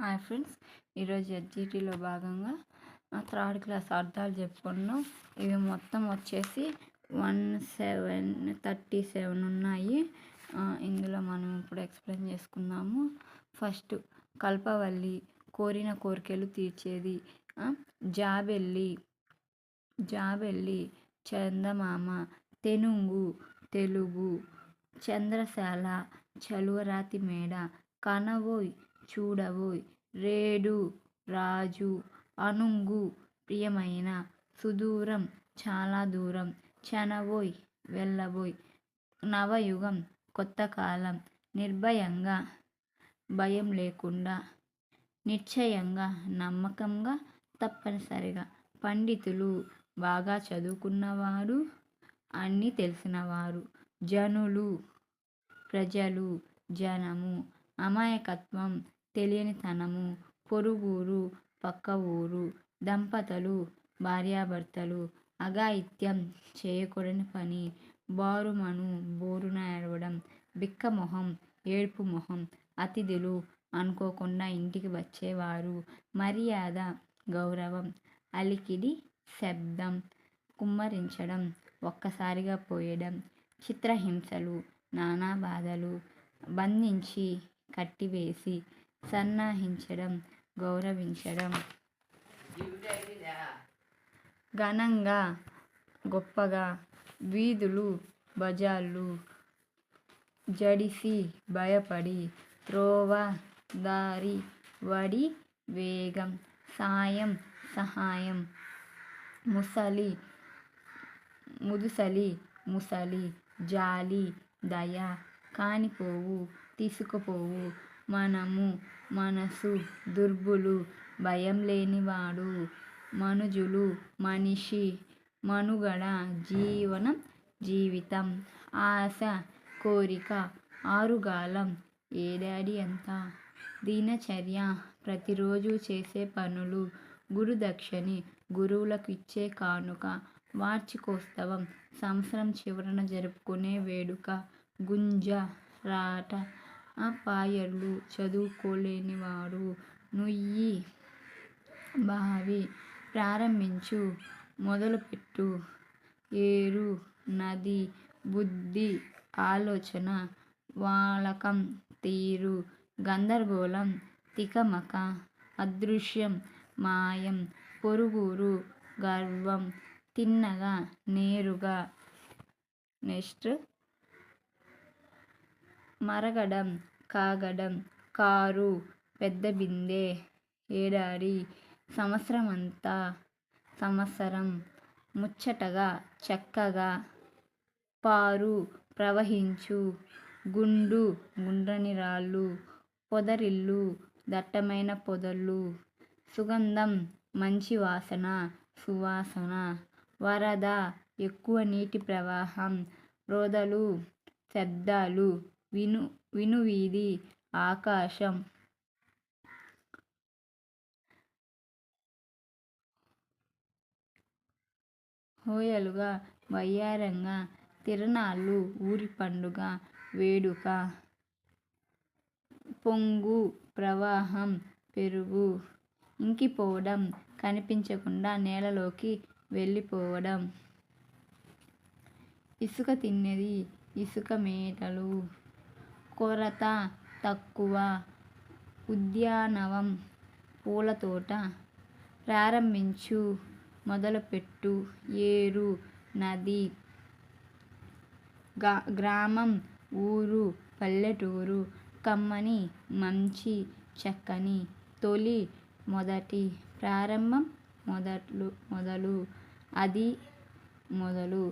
Hi friends ఈరోజు ఎడ్జిటీలో భాగంగా third class అర్థాలు చెప్పుకున్నాం ఇవి మొత్తం వచ్చేసి వన్ సెవెన్ థర్టీ సెవెన్ ఉన్నాయి. ఇందులో మనం ఇప్పుడు ఎక్స్ప్లెయిన్ చేసుకుందాము. ఫస్ట్ కల్పవల్లి కోరిన కోరికలు తీర్చేది. జాబెల్లి జాబెల్లి చందమామ తెనుగు తెలుగు చంద్రశాల చలువరాతి మేడ కనవోయ్ చూడవోయ్ రేడు రాజు అనుంగు ప్రియమైన సుదూరం చాలా దూరం చనవోయ్ వెళ్ళబోయ్ నవయుగం కొత్త కాలం నిర్భయంగా భయం లేకుండా నిశ్చయంగా నమ్మకంగా తప్పనిసరిగా పండితులు బాగా చదువుకున్నవారు అన్నీ తెలిసినవారు జనులు ప్రజలు జనము అమాయకత్వం తెలియనితనము పొరుగురు పక్క ఊరు దంపతులు భార్యాభర్తలు అఘాయిత్యం చేయకూడని పని బారుమను బోరున ఏడవడం బిక్కమొహం ఏడుపు మొహం అతిథులు అనుకోకుండా ఇంటికి వచ్చేవారు మర్యాద గౌరవం అలికిడి శబ్దం కుమ్మరించడం ఒక్కసారిగా పోయడం చిత్రహింసలు నానా బాధలు బంధించి కట్టివేసి సన్నాహించడం గౌరవించడం. ఘనంగా గొప్పగా వీధులు బజార్లు జడిసి భయపడి త్రోవ దారి వడి వేగం సాయం సహాయం. ముసలి ముదుసలి ముసలి జాలి దయ కానిపోవు తీసుకుపోవు మనము మనసు దుర్బులు భయం లేనివాడు మనుజులు మనిషి మనుగడ జీవనం జీవితం ఆశ కోరిక ఆరుగాలం ఏడాది అంతా దినచర్య ప్రతిరోజు చేసే పనులు గురుదక్షిణి గురువులకు ఇచ్చే కానుక వార్షికోత్సవం సంవత్సరం చివరన జరుపుకునే వేడుక గుంజ రాట ఆ పాయర్లు చదువుకోలేనివాడు. నుయ్యి బావి ప్రారంభించు మొదలుపెట్టు. ఏరు నది బుద్ధి ఆలోచన వాలకం తీరు గందరగోళం తికమక అదృశ్యం మాయం పొరుగురు గర్వం తిన్నగా నేరుగా. నెక్స్ట్. మరగడం. కాగడం. కారు పెద్ద బిందె ఏడాది సంవత్సరమంతా సంవత్సరం. ముచ్చటగా చక్కగా పారు ప్రవహించు. గుండు గుండ్రని రాళ్ళు పొదరిల్లు దట్టమైన పొదలు సుగంధం మంచి వాసన సువాసన. వరద ఎక్కువ నీటి ప్రవాహం. రోదలు శబ్దాలు విను వినువీధి ఆకాశం. హోయలుగా వయ్యారంగా తిరణాలు ఊరి పండుగ వేడుక. పొంగు ప్రవాహం పెరుగు. ఇంకిపోవడం కనిపించకుండా నేలలోకి వెళ్ళిపోవడం. ఇసుక తిన్నది ఇసుక మేటలు. కొరత తక్కువ. ఉద్యానవం పూలతోట ప్రారంభించు. మొదలుపెట్టు. ఏరు నది గా గ్రామం ఊరు పల్లెటూరు కమ్మని మంచి చక్కని తొలి మొదటి ప్రారంభం మొదట్లు మొదలు అది మొదలు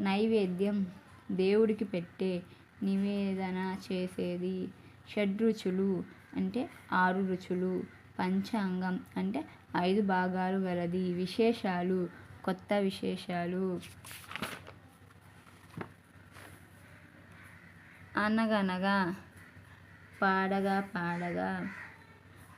నైవేద్యం దేవుడికి పెట్టే నివేదన చేసేది. షడ్రుచులు అంటే ఆరు రుచులు. పంచాంగం అంటే ఐదు భాగాలు గలది. విశేషాలు కొత్త విశేషాలు. అనగనగా పాడగా పాడగా.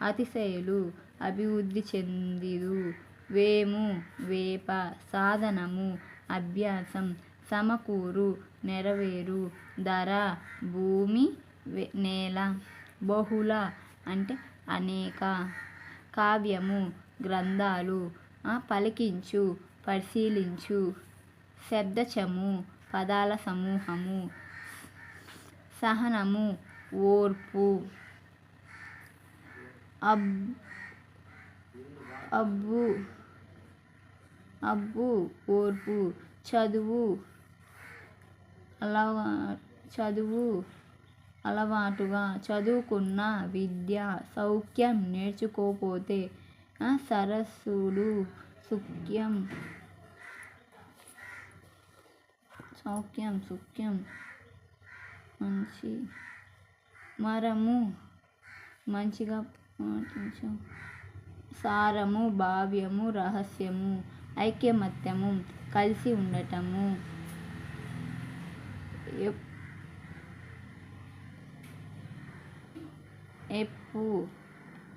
అతిశయులు అభివృద్ధి చెందిరు. వేము వేప సాధనము అభ్యాసం సమకూరు నెరవేరు. ధర భూమి నేల బహుళ అంటే అనేక. కావ్యము గ్రంథాలు పలికించు పరిశీలించు. శబ్దచము పదాల సమూహము సహనము ఓర్పు. అబ్ అబ్బు అబ్బు ఓర్పు. చదువు అలవా చదువు అలవాటుగా చదువుకున్న విద్య సౌఖ్యం నేర్చుకోపోతే సరస్సులు సుఖ్యం. సౌఖ్యం సుఖ్యం. మంచి మరము మంచిగా పాటించు. సారము భావ్యము రహస్యము ఐకమత్యము కలిసి ఉండటము. ఎప్పు.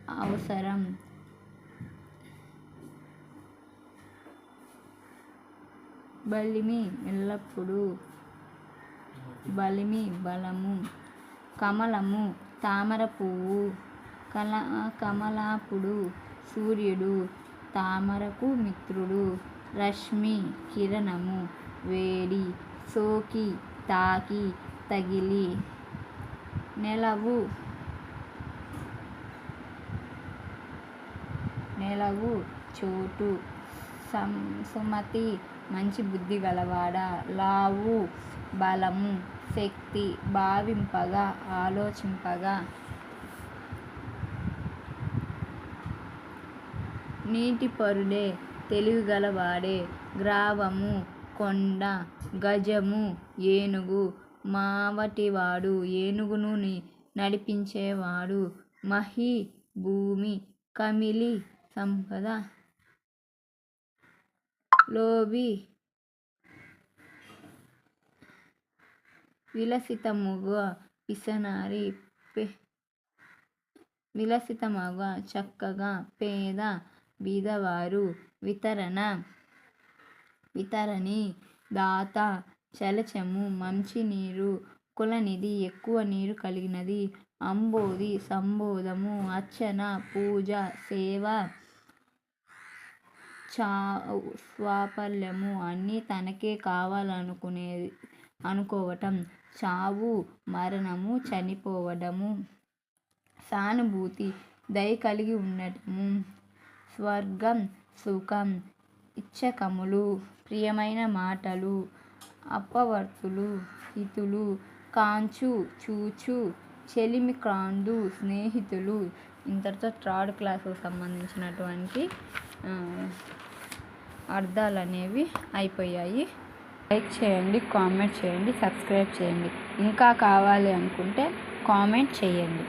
అవసరం. బలిమి ఎల్లప్పుడూ. బలిమి బలము. కమలము తామర పువ్వు. కల కమలాపుడు సూర్యుడు. తామరకు మిత్రుడు. రశ్మి కిరణము. వేడి సోకి తాకి తగిలి. నెలవు. నెలవు చోటు. సం సుమతి మంచి బుద్ధి గలవాడ? లావు బలము శక్తి భావింపగా ఆలోచింపగా. నీటిపరుడే తెలివిగలవాడే గ్రావము కొండ గజము ఏనుగు మావటివాడు ఏనుగును నడిపించేవాడు. మహి భూమి కమిలి సంపద. లోబి విలసితముగా పిసనారి విలసితముగా చక్కగా పేద బీదవారు వితరణ. వితరణి దాత చలచము మంచినీరు కులనిధి ఎక్కువ నీరు కలిగినది అంబోధి సంబోధము అర్చన పూజ సేవ చా స్వాపల్యము అన్నీ తనకే కావాలనుకునేది అనుకోవటం చావు మరణము చనిపోవడము సానుభూతి దయ కలిగి ఉండటము స్వర్గం సుఖం ఇచ్చకములు ప్రియమైన మాటలు అప్పవర్తులు హితులు కాంచు చూచు చెలిమి క్రాందు స్నేహితులు ఇంతటితో థర్డ్ క్లాస్కు సంబంధించినటువంటి అర్థాలు అనేవి అయిపోయాయి. లైక్ చేయండి కామెంట్ చేయండి సబ్స్క్రైబ్ చేయండి. ఇంకా కావాలి అనుకుంటే కామెంట్ చేయండి.